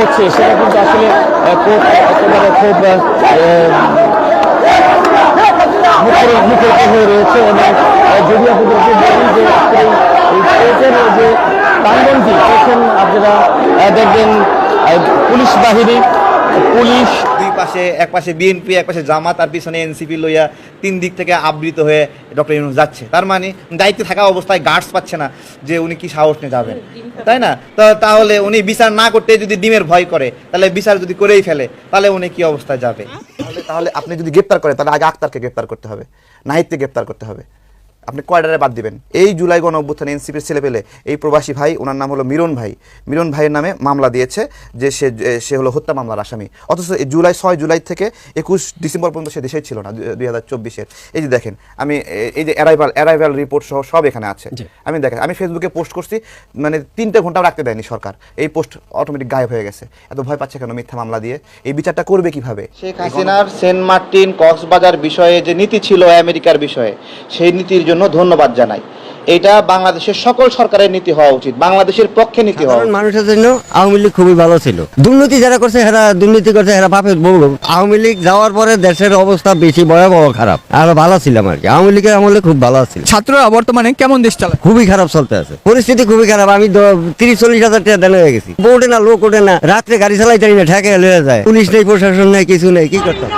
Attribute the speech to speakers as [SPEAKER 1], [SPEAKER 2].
[SPEAKER 1] হচ্ছে, সেটা কিন্তু আসলে খুব, একেবারে খুব হয়ে রয়েছে এবং যদি আপনাদেরকে বলি যে আজকের যে প্রাঙ্গনটি আপনারা দেখবেন পুলিশ বাহিনী পুলিশ
[SPEAKER 2] দুই পাশে, এক পাশে বিএনপি এক পাশে জামাত, আর পিছনে এনসিপি লইয়া তিন দিক থেকে আবৃত হয়ে ডক্টর ইউনুস যাচ্ছে। তার মানে দায়িত্বে থাকা অবস্থায় গার্ডস পাচ্ছে না যে উনি কি সাহস নিয়ে যাবেন। তাই না? তো, তাহলে উনি বিচার না করতে যদি ডিমের ভয় করে, তাহলে বিচার যদি করেই ফেলে, তাহলে উনি কি অবস্থায় যাবে? তাহলে আপনি যদি গ্রেপ্তার করেন তাহলে আগে আক্তারকে গ্রেপ্তার করতে হবে, নাহিদকে গ্রেপ্তার করতে হবে। আপনি কয়ডারে বাদ দিবেন। এই জুলাই গণ অভ্যুত্থানে এনসিপির ছেলে পেলে এই প্রবাসী ভাই ওনার নাম হলো মিরন ভাই। মিরন ভাইয়ের নামে মামলা দিয়েছে যে সে সে হলো হত্যা মামলার আসামি। অথচ এই জুলাই ছয় জুলাই থেকে একুশ ডিসেম্বর পর্যন্ত সে দেশেই ছিল না দুই হাজার চব্বিশের। এই যে দেখেন আমি এই যে অ্যারাইভাল অ্যারাইভাল রিপোর্ট সহ সব এখানে আছে। আমি দেখেন আমি ফেসবুকে পোস্ট করছি মানে তিনটে ঘণ্টা রাখতে দেয়নি সরকার। এই পোস্ট অটোমেটিক গায়েব হয়ে গেছে। এত ভয় পাচ্ছে কেন মিথ্যা মামলা দিয়ে? এই বিচারটা করবে কীভাবে? শেখ হাসিনার সেন্ট মার্টিন কক্সবাজার বিষয়ে যে নীতি ছিল আমেরিকার বিষয়ে সেই নীতির জন্য ধন্যবাদ জানাই। এটা বাংলাদেশের সকল সরকারের নীতি হওয়া উচিত বাংলাদেশের পক্ষে নীতি হওয়া
[SPEAKER 3] মানুষের জন্য আওয়ামী লীগ খুবই ভালো ছিল। দুর্নীতি যারা করছে এরা দুর্নীতি করছে এরা বাপের বউ। আওয়ামী লীগ যাওয়ার পরে দেশের অবস্থা বেশি ভয়াবহ খারাপ। আর ভালো ছিলাম আর কি। আওয়ামী লীগের আমলে খুব ভালো ছিল
[SPEAKER 4] ছাত্ররা বর্তমানে কেমন দেশ চালায়?
[SPEAKER 3] খুবই খারাপ চলতে আছে। পরিস্থিতি খুবই খারাপ। আমি তিরিশ চল্লিশ হাজার টাকা দেন হয়ে গেছি। বোর্ডে না লোক ওঠে না। রাত্রে গাড়ি চালাই পারি না ঠেকে লয়ে যায়। পুলিশ নেই প্রশাসন নেই কিছু নেই কি করতাম